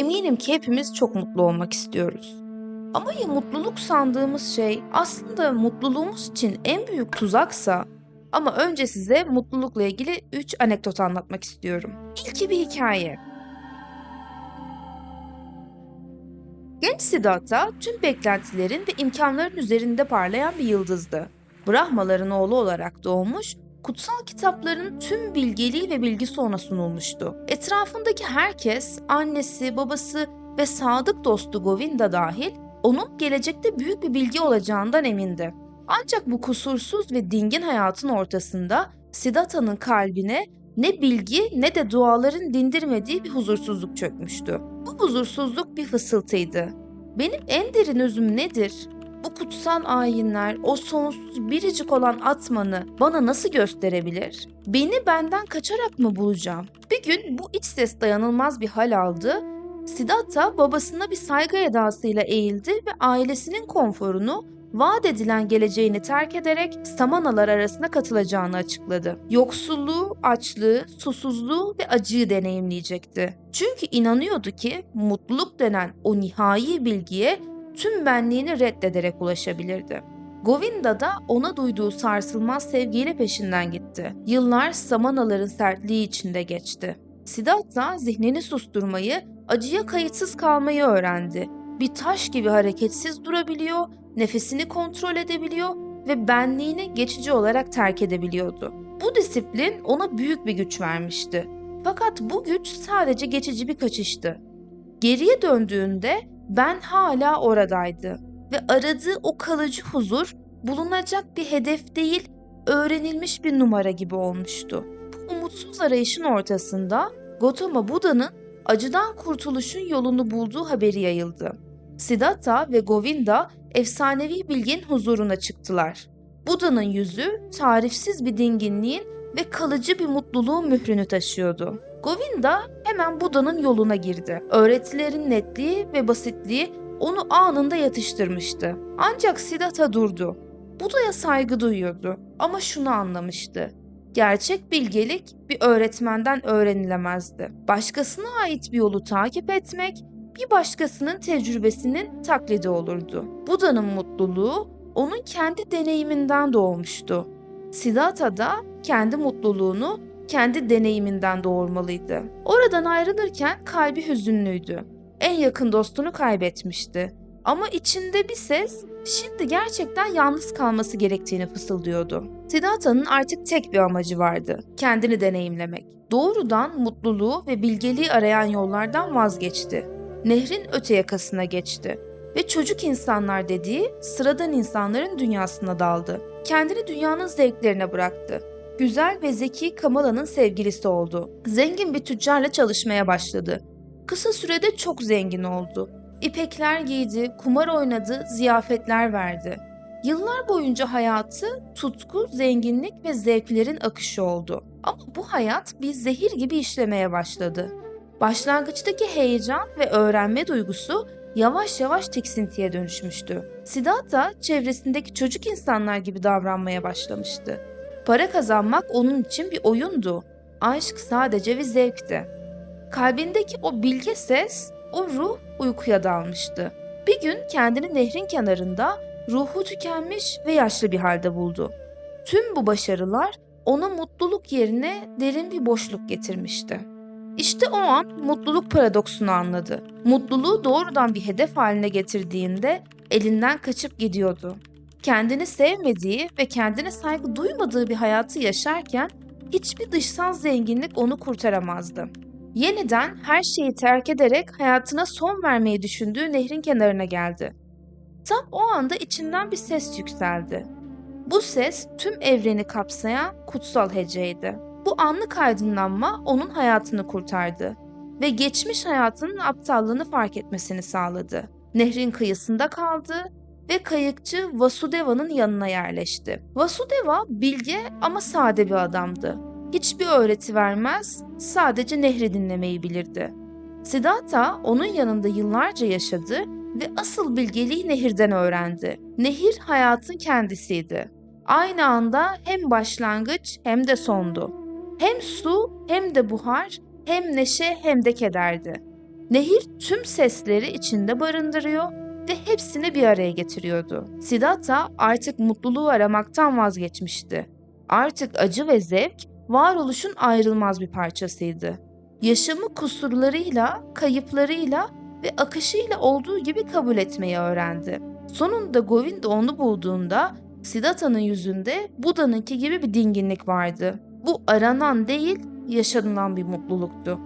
Eminim ki hepimiz çok mutlu olmak istiyoruz. Ama ya mutluluk sandığımız şey aslında mutluluğumuz için en büyük tuzaksa? Ama önce size mutlulukla ilgili 3 anekdot anlatmak istiyorum. İlki bir hikaye. Genç Siddhartha tüm beklentilerin ve imkanların üzerinde parlayan bir yıldızdı. Brahmaların oğlu olarak doğmuş, kutsal kitapların tüm bilgeliği ve bilgisi ona sunulmuştu. Etrafındaki herkes, annesi, babası ve sadık dostu Govinda dahil onun gelecekte büyük bir bilgi olacağından emindi. Ancak bu kusursuz ve dingin hayatın ortasında Siddhartha'nın kalbine ne bilgi ne de duaların dindirmediği bir huzursuzluk çökmüştü. Bu huzursuzluk bir fısıltıydı. Benim en derin özüm nedir? Bu kutsal ayinler, o sonsuz biricik olan atmanı bana nasıl gösterebilir? Beni benden kaçarak mı bulacağım? Bir gün bu iç ses dayanılmaz bir hal aldı. Siddhartha babasına bir saygı edasıyla eğildi ve ailesinin konforunu vaat edilen geleceğini terk ederek Samanalar arasına katılacağını açıkladı. Yoksulluğu, açlığı, susuzluğu ve acıyı deneyimleyecekti. Çünkü inanıyordu ki mutluluk denen o nihai bilgiye tüm benliğini reddederek ulaşabilirdi. Govinda da ona duyduğu sarsılmaz sevgiyle peşinden gitti. Yıllar Samanaların sertliği içinde geçti. Siddhartha zihnini susturmayı, acıya kayıtsız kalmayı öğrendi. Bir taş gibi hareketsiz durabiliyor, nefesini kontrol edebiliyor ve benliğini geçici olarak terk edebiliyordu. Bu disiplin ona büyük bir güç vermişti. Fakat bu güç sadece geçici bir kaçıştı. Geriye döndüğünde ben hala oradaydı ve aradığı o kalıcı huzur bulunacak bir hedef değil, öğrenilmiş bir numara gibi olmuştu. Bu umutsuz arayışın ortasında Gautama Buda'nın acıdan kurtuluşun yolunu bulduğu haberi yayıldı. Siddhartha ve Govinda efsanevi bilgin huzuruna çıktılar. Buda'nın yüzü tarifsiz bir dinginliğin ve kalıcı bir mutluluğun mührünü taşıyordu. Govinda hemen Buda'nın yoluna girdi. Öğretilerin netliği ve basitliği onu anında yatıştırmıştı. Ancak Siddhartha durdu. Buda'ya saygı duyuyordu ama şunu anlamıştı. Gerçek bilgelik bir öğretmenden öğrenilemezdi. Başkasına ait bir yolu takip etmek bir başkasının tecrübesinin taklidi olurdu. Buda'nın mutluluğu onun kendi deneyiminden doğmuştu. Siddhartha da kendi mutluluğunu kendi deneyiminden doğurmalıydı. Oradan ayrılırken kalbi hüzünlüydü. En yakın dostunu kaybetmişti. Ama içinde bir ses şimdi gerçekten yalnız kalması gerektiğini fısıldıyordu. Siddhartha'nın artık tek bir amacı vardı. Kendini deneyimlemek. Doğrudan mutluluğu ve bilgeliği arayan yollardan vazgeçti. Nehrin öte yakasına geçti ve çocuk insanlar dediği sıradan insanların dünyasına daldı. Kendini dünyanın zevklerine bıraktı. Güzel ve zeki Kamala'nın sevgilisi oldu. Zengin bir tüccarla çalışmaya başladı. Kısa sürede çok zengin oldu. İpekler giydi, kumar oynadı, ziyafetler verdi. Yıllar boyunca hayatı tutku, zenginlik ve zevklerin akışı oldu. Ama bu hayat bir zehir gibi işlemeye başladı. Başlangıçtaki heyecan ve öğrenme duygusu yavaş yavaş tiksintiye dönüşmüştü. Siddhartha çevresindeki çocuk insanlar gibi davranmaya başlamıştı. Para kazanmak onun için bir oyundu. Aşk sadece bir zevkti. Kalbindeki o bilge ses, o ruh uykuya dalmıştı. Bir gün kendini nehrin kenarında ruhu tükenmiş ve yaşlı bir halde buldu. Tüm bu başarılar ona mutluluk yerine derin bir boşluk getirmişti. İşte o an mutluluk paradoksunu anladı. Mutluluğu doğrudan bir hedef haline getirdiğinde elinden kaçıp gidiyordu. Kendini sevmediği ve kendine saygı duymadığı bir hayatı yaşarken hiçbir dışsal zenginlik onu kurtaramazdı. Yeniden her şeyi terk ederek hayatına son vermeyi düşündüğü nehrin kenarına geldi. Tam o anda içinden bir ses yükseldi. Bu ses tüm evreni kapsayan kutsal heceydi. Bu anlık aydınlanma onun hayatını kurtardı ve geçmiş hayatının aptallığını fark etmesini sağladı. Nehrin kıyısında kaldı ve kayıkçı Vasudeva'nın yanına yerleşti. Vasudeva bilge ama sade bir adamdı. Hiçbir öğreti vermez, sadece nehri dinlemeyi bilirdi. Siddhartha onun yanında yıllarca yaşadı ve asıl bilgeliği nehirden öğrendi. Nehir hayatın kendisiydi. Aynı anda hem başlangıç hem de sondu. Hem su hem de buhar, hem neşe hem de kederdi. Nehir tüm sesleri içinde barındırıyor ve hepsini bir araya getiriyordu. Siddhartha artık mutluluğu aramaktan vazgeçmişti. Artık acı ve zevk varoluşun ayrılmaz bir parçasıydı. Yaşamı kusurlarıyla, kayıplarıyla ve akışıyla olduğu gibi kabul etmeyi öğrendi. Sonunda Govinda onu bulduğunda Siddhartha'nın yüzünde Buda'nınki gibi bir dinginlik vardı. Bu aranan değil, yaşanılan bir mutluluktu.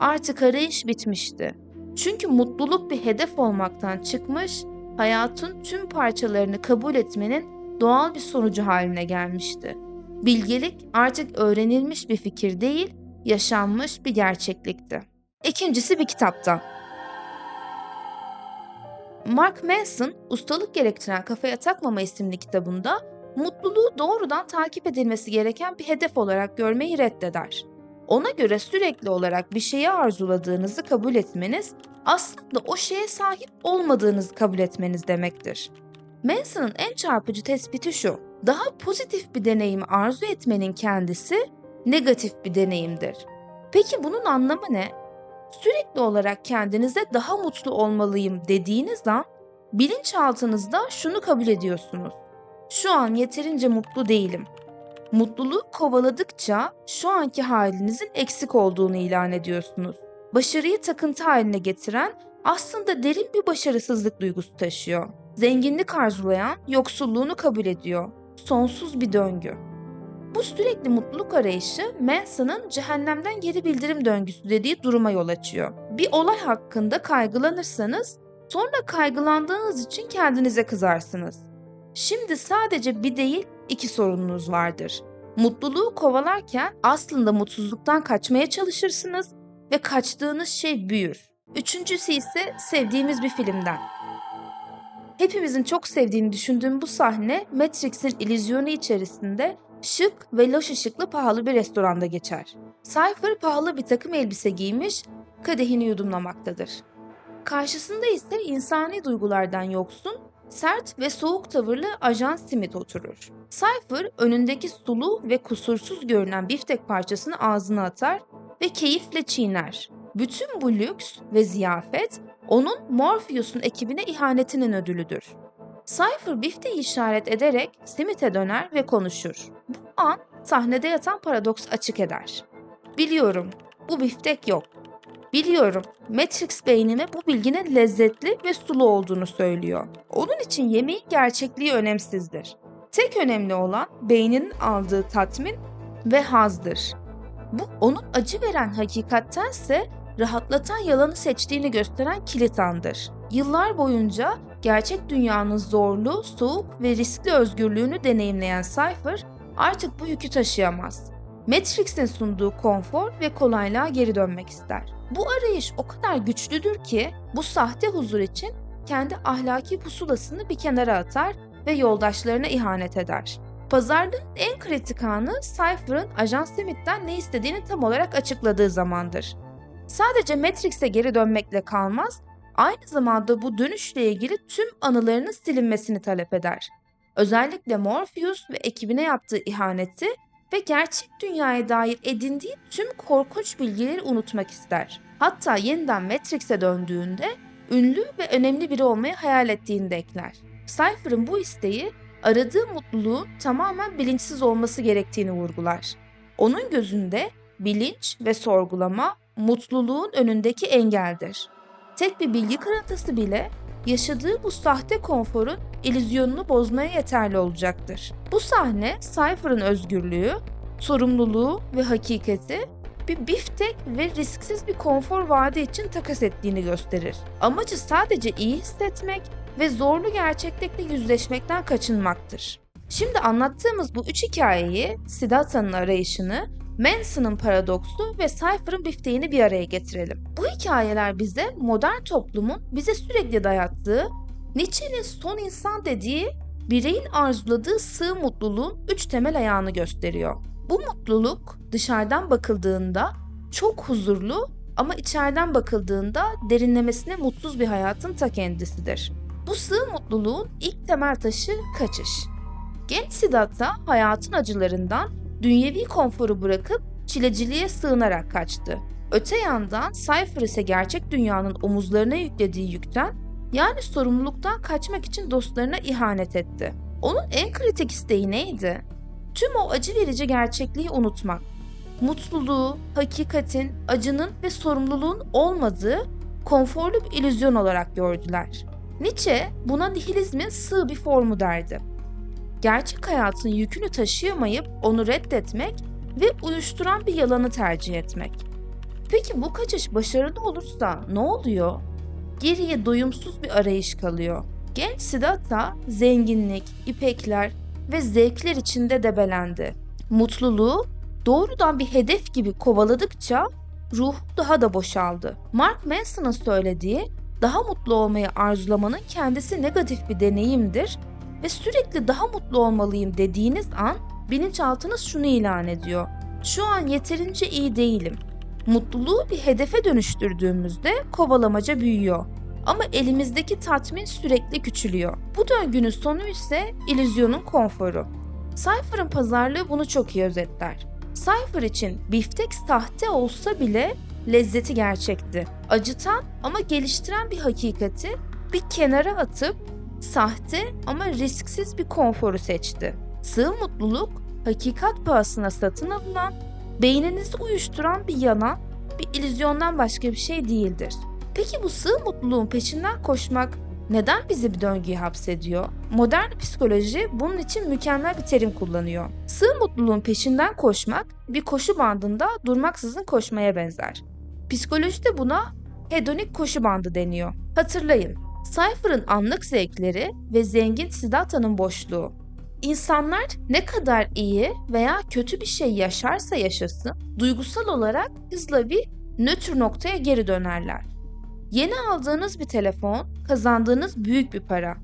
Artık arayış bitmişti. Çünkü mutluluk bir hedef olmaktan çıkmış, hayatın tüm parçalarını kabul etmenin doğal bir sonucu haline gelmişti. Bilgelik artık öğrenilmiş bir fikir değil, yaşanmış bir gerçeklikti. İkincisi bir kitaptan. Mark Manson, Ustalık Gerektiren Kafaya Takmama isimli kitabında mutluluğu doğrudan takip edilmesi gereken bir hedef olarak görmeyi reddeder. Ona göre sürekli olarak bir şeyi arzuladığınızı kabul etmeniz aslında o şeye sahip olmadığınızı kabul etmeniz demektir. Manson'ın en çarpıcı tespiti şu. Daha pozitif bir deneyimi arzu etmenin kendisi negatif bir deneyimdir. Peki bunun anlamı ne? Sürekli olarak kendinize daha mutlu olmalıyım dediğiniz an bilinçaltınızda şunu kabul ediyorsunuz. Şu an yeterince mutlu değilim. Mutluluğu kovaladıkça şu anki halinizin eksik olduğunu ilan ediyorsunuz. Başarıyı takıntı haline getiren aslında derin bir başarısızlık duygusu taşıyor. Zenginlik arzulayan yoksulluğunu kabul ediyor. Sonsuz bir döngü. Bu sürekli mutluluk arayışı Manson'ın cehennemden geri bildirim döngüsü dediği duruma yol açıyor. Bir olay hakkında kaygılanırsanız sonra kaygılandığınız için kendinize kızarsınız. Şimdi sadece bir değil iki sorununuz vardır. Mutluluğu kovalarken aslında mutsuzluktan kaçmaya çalışırsınız ve kaçtığınız şey büyür. Üçüncüsü ise sevdiğimiz bir filmden. Hepimizin çok sevdiğini düşündüğüm bu sahne Matrix'in illüzyonu içerisinde şık ve loş ışıklı pahalı bir restoranda geçer. Cypher pahalı bir takım elbise giymiş, kadehini yudumlamaktadır. Karşısında ise insani duygulardan yoksun, sert ve soğuk tavırlı Ajan Smith oturur. Cypher önündeki sulu ve kusursuz görünen biftek parçasını ağzına atar ve keyifle çiğner. Bütün bu lüks ve ziyafet onun Morpheus'un ekibine ihanetinin ödülüdür. Cypher bifteyi işaret ederek Smith'e döner ve konuşur. Bu an sahnede yatan paradoks açık eder. Biliyorum, bu biftek yok. Biliyorum, Matrix beynime bu bilginin lezzetli ve sulu olduğunu söylüyor. Onun için yemeğin gerçekliği önemsizdir. Tek önemli olan beyninin aldığı tatmin ve hazdır. Bu onun acı veren hakikattense rahatlatan yalanı seçtiğini gösteren kilit andır. Yıllar boyunca gerçek dünyanın zorlu, soğuk ve riskli özgürlüğünü deneyimleyen Cypher artık bu yükü taşıyamaz. Matrix'in sunduğu konfor ve kolaylığa geri dönmek ister. Bu arayış o kadar güçlüdür ki bu sahte huzur için kendi ahlaki pusulasını bir kenara atar ve yoldaşlarına ihanet eder. Pazarlığın en kritik anı Cypher'ın Ajan Smith'ten ne istediğini tam olarak açıkladığı zamandır. Sadece Matrix'e geri dönmekle kalmaz, aynı zamanda bu dönüşle ilgili tüm anılarının silinmesini talep eder. Özellikle Morpheus ve ekibine yaptığı ihaneti ve gerçek dünyaya dair edindiği tüm korkunç bilgileri unutmak ister. Hatta yeniden Matrix'e döndüğünde ünlü ve önemli biri olmayı hayal ettiğini de ekler. Cypher'ın bu isteği aradığı mutluluğun tamamen bilinçsiz olması gerektiğini vurgular. Onun gözünde bilinç ve sorgulama mutluluğun önündeki engeldir. Tek bir bilgi kırıntısı bile yaşadığı bu sahte konforun illüzyonunu bozmaya yeterli olacaktır. Bu sahne Cypher'ın özgürlüğü, sorumluluğu ve hakikati bir biftek ve risksiz bir konfor vaadi için takas ettiğini gösterir. Amacı sadece iyi hissetmek ve zorlu gerçeklikle yüzleşmekten kaçınmaktır. Şimdi anlattığımız bu üç hikayeyi, Siddhartha'nın arayışını, Manson'ın paradoksu ve Cypher'ın bifteğini bir araya getirelim. Bu hikayeler bize modern toplumun bize sürekli dayattığı, Nietzsche'nin son insan dediği bireyin arzuladığı sığ mutluluğun üç temel ayağını gösteriyor. Bu mutluluk dışarıdan bakıldığında çok huzurlu ama içeriden bakıldığında derinlemesine mutsuz bir hayatın ta kendisidir. Bu sığ mutluluğun ilk temel taşı kaçış. Genç Siddhartha hayatın acılarından dünyevi konforu bırakıp çileciliğe sığınarak kaçtı. Öte yandan Cypher ise gerçek dünyanın omuzlarına yüklediği yükten yani sorumluluktan kaçmak için dostlarına ihanet etti. Onun en kritik isteği neydi? Tüm o acı verici gerçekliği unutmak. Mutluluğu, hakikatin, acının ve sorumluluğun olmadığı konforlu bir illüzyon olarak gördüler. Nietzsche buna nihilizmin sığ bir formu derdi. Gerçek hayatın yükünü taşıyamayıp onu reddetmek ve uyuşturan bir yalanı tercih etmek. Peki bu kaçış başarılı olursa ne oluyor? Geriye doyumsuz bir arayış kalıyor. Genç Siddhartha zenginlik, ipekler ve zevkler içinde debelendi. Mutluluğu doğrudan bir hedef gibi kovaladıkça ruhu daha da boşaldı. Mark Manson'ın söylediği daha mutlu olmayı arzulamanın kendisi negatif bir deneyimdir ve sürekli daha mutlu olmalıyım dediğiniz an bilinçaltınız şunu ilan ediyor. Şu an yeterince iyi değilim. Mutluluğu bir hedefe dönüştürdüğümüzde kovalamaca büyüyor. Ama elimizdeki tatmin sürekli küçülüyor. Bu döngünün sonu ise illüzyonun konforu. Cypher'ın pazarlığı bunu çok iyi özetler. Cypher için biftek sahte olsa bile lezzeti gerçekti. Acıtan ama geliştiren bir hakikati bir kenara atıp sahte ama risksiz bir konforu seçti. Sığ mutluluk hakikat pahasına satın alınan, beyninizi uyuşturan bir yalan, bir illüzyondan başka bir şey değildir. Peki bu sığ mutluluğun peşinden koşmak neden bizi bir döngüye hapsediyor? Modern psikoloji bunun için mükemmel bir terim kullanıyor. Sığ mutluluğun peşinden koşmak bir koşu bandında durmaksızın koşmaya benzer. Psikolojide buna hedonik koşu bandı deniyor. Hatırlayın, Cypher'ın anlık zevkleri ve zengin Siddhartha'nın boşluğu. İnsanlar ne kadar iyi veya kötü bir şey yaşarsa yaşasın, duygusal olarak hızla bir nötr noktaya geri dönerler. Yeni aldığınız bir telefon, kazandığınız büyük bir para.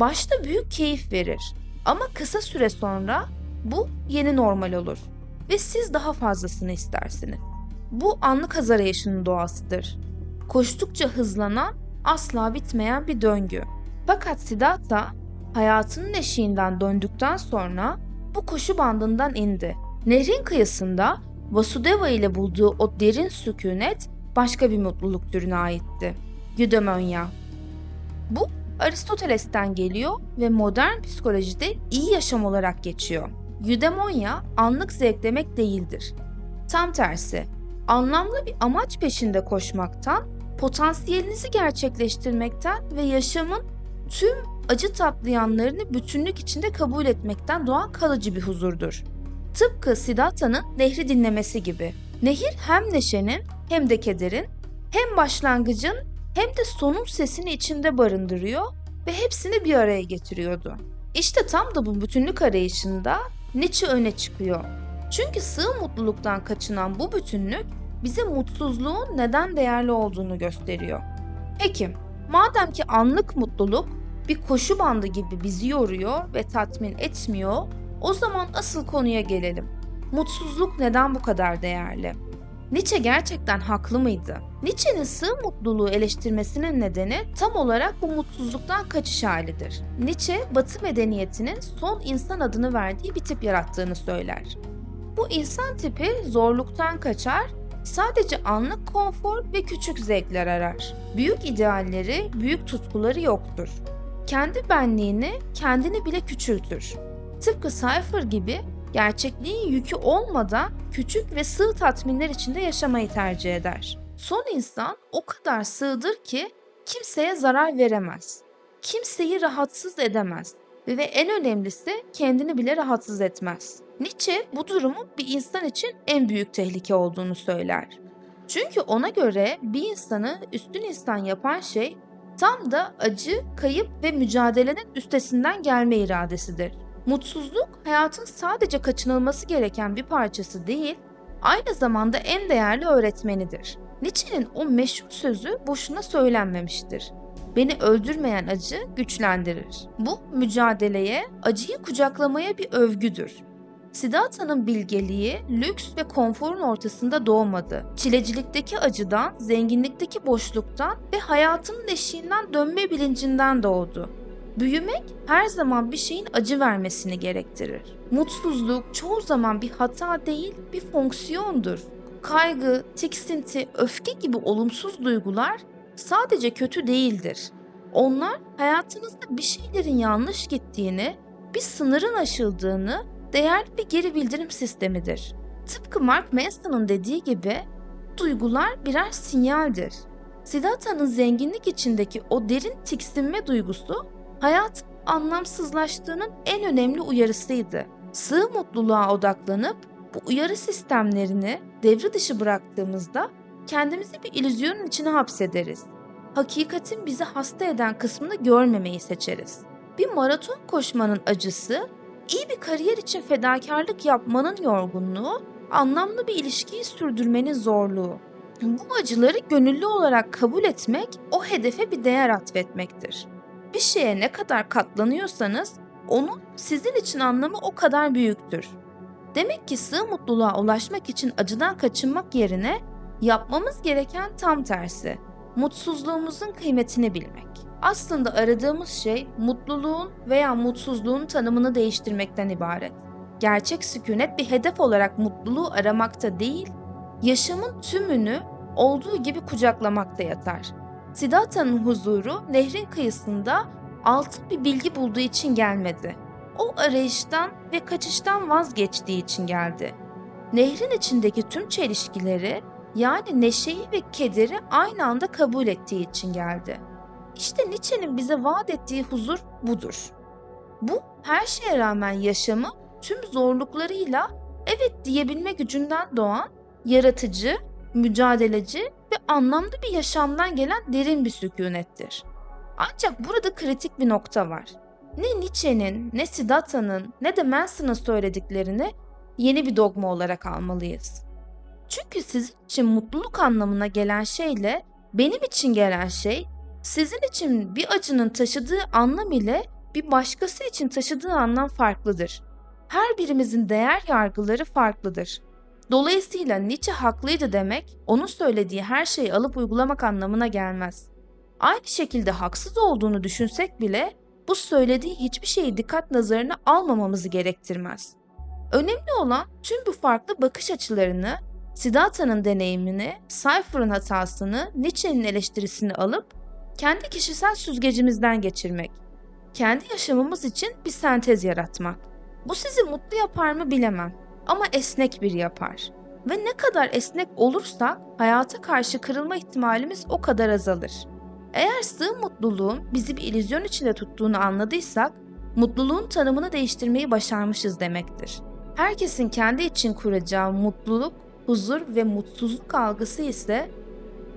Başta büyük keyif verir ama kısa süre sonra bu yeni normal olur ve siz daha fazlasını istersiniz. Bu anlık haz arayışının doğasıdır. Koştukça hızlanan, asla bitmeyen bir döngü. Fakat Siddhartha hayatının eşiğinden döndükten sonra bu koşu bandından indi. Nehrin kıyısında Vasudeva ile bulduğu o derin sükunet başka bir mutluluk türüne aitti. Eudaimonia. Bu Aristoteles'ten geliyor ve modern psikolojide iyi yaşam olarak geçiyor. Eudaimonia anlık zevk demek değildir. Tam tersi, anlamlı bir amaç peşinde koşmaktan, potansiyelinizi gerçekleştirmekten ve yaşamın tüm acı tatlı yanlarını bütünlük içinde kabul etmekten doğan kalıcı bir huzurdur. Tıpkı Siddhartha'nın nehri dinlemesi gibi. Nehir hem neşenin hem de kederin, hem başlangıcın hem de sonun sesini içinde barındırıyor ve hepsini bir araya getiriyordu. İşte tam da bu bütünlük arayışında Nietzsche öne çıkıyor. Çünkü sığ mutluluktan kaçınan bu bütünlük bize mutsuzluğun neden değerli olduğunu gösteriyor. Peki, madem ki anlık mutluluk bir koşu bandı gibi bizi yoruyor ve tatmin etmiyor, o zaman asıl konuya gelelim. Mutsuzluk neden bu kadar değerli? Nietzsche gerçekten haklı mıydı? Nietzsche'nin sığ mutluluğu eleştirmesinin nedeni tam olarak bu mutsuzluktan kaçış halidir. Nietzsche, Batı medeniyetinin son insan adını verdiği bir tip yarattığını söyler. Bu insan tipi zorluktan kaçar, sadece anlık konfor ve küçük zevkler arar. Büyük idealleri, büyük tutkuları yoktur. Kendi benliğini, kendini bile küçültür. Tıpkı Cypher gibi gerçekliğin yükü olmadan küçük ve sığ tatminler içinde yaşamayı tercih eder. Son insan o kadar sığdır ki kimseye zarar veremez. Kimseyi rahatsız edemez ve en önemlisi kendini bile rahatsız etmez. Nietzsche bu durumun bir insan için en büyük tehlike olduğunu söyler. Çünkü ona göre bir insanı üstün insan yapan şey tam da acı, kayıp ve mücadelenin üstesinden gelme iradesidir. Mutsuzluk hayatın sadece kaçınılması gereken bir parçası değil, aynı zamanda en değerli öğretmenidir. Nietzsche'nin o meşhur sözü boşuna söylenmemiştir. Beni öldürmeyen acı güçlendirir. Bu mücadeleye, acıyı kucaklamaya bir övgüdür. Siddhartha'nın bilgeliği lüks ve konforun ortasında doğmadı. Çilecilikteki acıdan, zenginlikteki boşluktan ve hayatının eşiğinden dönme bilincinden doğdu. Büyümek her zaman bir şeyin acı vermesini gerektirir. Mutsuzluk çoğu zaman bir hata değil, bir fonksiyondur. kaygı, tiksinti, öfke gibi olumsuz duygular sadece kötü değildir. Onlar hayatınızda bir şeylerin yanlış gittiğini, bir sınırın aşıldığını değerli bir geri bildirim sistemidir. Tıpkı Mark Manson'un dediği gibi duygular birer sinyaldir. Siddhartha'nın zenginlik içindeki o derin tiksinme duygusu hayat anlamsızlaştığının en önemli uyarısıydı. Sığ mutluluğa odaklanıp bu uyarı sistemlerini devre dışı bıraktığımızda kendimizi bir illüzyonun içine hapsederiz. Hakikatin bizi hasta eden kısmını görmemeyi seçeriz. Bir maraton koşmanın acısı, iyi bir kariyer için fedakarlık yapmanın yorgunluğu, anlamlı bir ilişkiyi sürdürmenin zorluğu. Bu acıları gönüllü olarak kabul etmek, o hedefe bir değer atfetmektir. Bir şeye ne kadar katlanıyorsanız, onun sizin için anlamı o kadar büyüktür. Demek ki sığ mutluluğa ulaşmak için acıdan kaçınmak yerine yapmamız gereken tam tersi. Mutsuzluğumuzun kıymetini bilmek. Aslında aradığımız şey mutluluğun veya mutsuzluğun tanımını değiştirmekten ibaret. Gerçek sükunet bir hedef olarak mutluluğu aramakta değil, yaşamın tümünü olduğu gibi kucaklamakta yatar. Siddhartha'nın huzuru nehrin kıyısında altın bir bilgi bulduğu için gelmedi. O arayıştan ve kaçıştan vazgeçtiği için geldi. Nehrin içindeki tüm çelişkileri yani neşeyi ve kederi aynı anda kabul ettiği için geldi. İşte Nietzsche'nin bize vaat ettiği huzur budur. Bu her şeye rağmen yaşamı tüm zorluklarıyla evet diyebilme gücünden doğan yaratıcı, mücadeleci ve anlamlı bir yaşamdan gelen derin bir sükunettir. Ancak burada kritik bir nokta var. Ne Nietzsche'nin, ne Siddhartha'nın, ne de Manson'ın söylediklerini yeni bir dogma olarak almalıyız. Çünkü sizin için mutluluk anlamına gelen şeyle benim için gelen şey, sizin için bir acının taşıdığı anlam ile bir başkası için taşıdığı anlam farklıdır. Her birimizin değer yargıları farklıdır. Dolayısıyla Nietzsche haklıydı demek, onun söylediği her şeyi alıp uygulamak anlamına gelmez. Aynı şekilde haksız olduğunu düşünsek bile bu söylediği hiçbir şeyi dikkat nazarına almamamızı gerektirmez. Önemli olan tüm bu farklı bakış açılarını, Siddhartha'nın deneyimini, Cypher'ın hatasını, Nietzsche'nin eleştirisini alıp kendi kişisel süzgecimizden geçirmek. Kendi yaşamımız için bir sentez yaratmak. Bu sizi mutlu yapar mı bilemem ama esnek biri yapar. Ve ne kadar esnek olursak hayata karşı kırılma ihtimalimiz o kadar azalır. Eğer sığ mutluluğun bizi bir illüzyon içinde tuttuğunu anladıysak, mutluluğun tanımını değiştirmeyi başarmışız demektir. Herkesin kendi için kuracağı mutluluk, huzur ve mutsuzluk algısı ise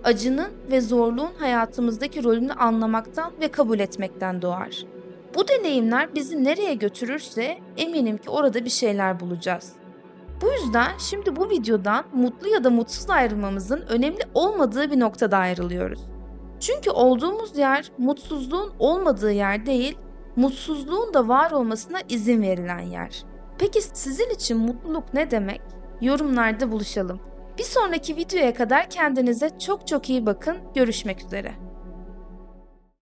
acının ve zorluğun hayatımızdaki rolünü anlamaktan ve kabul etmekten doğar. Bu deneyimler bizi nereye götürürse eminim ki orada bir şeyler bulacağız. Bu yüzden şimdi bu videodan mutlu ya da mutsuz ayrılmamızın önemli olmadığı bir noktada ayrılıyoruz. Çünkü olduğumuz yer mutsuzluğun olmadığı yer değil, mutsuzluğun da var olmasına izin verilen yer. Peki sizin için mutluluk ne demek? Yorumlarda buluşalım. Bir sonraki videoya kadar kendinize çok çok iyi bakın. Görüşmek üzere.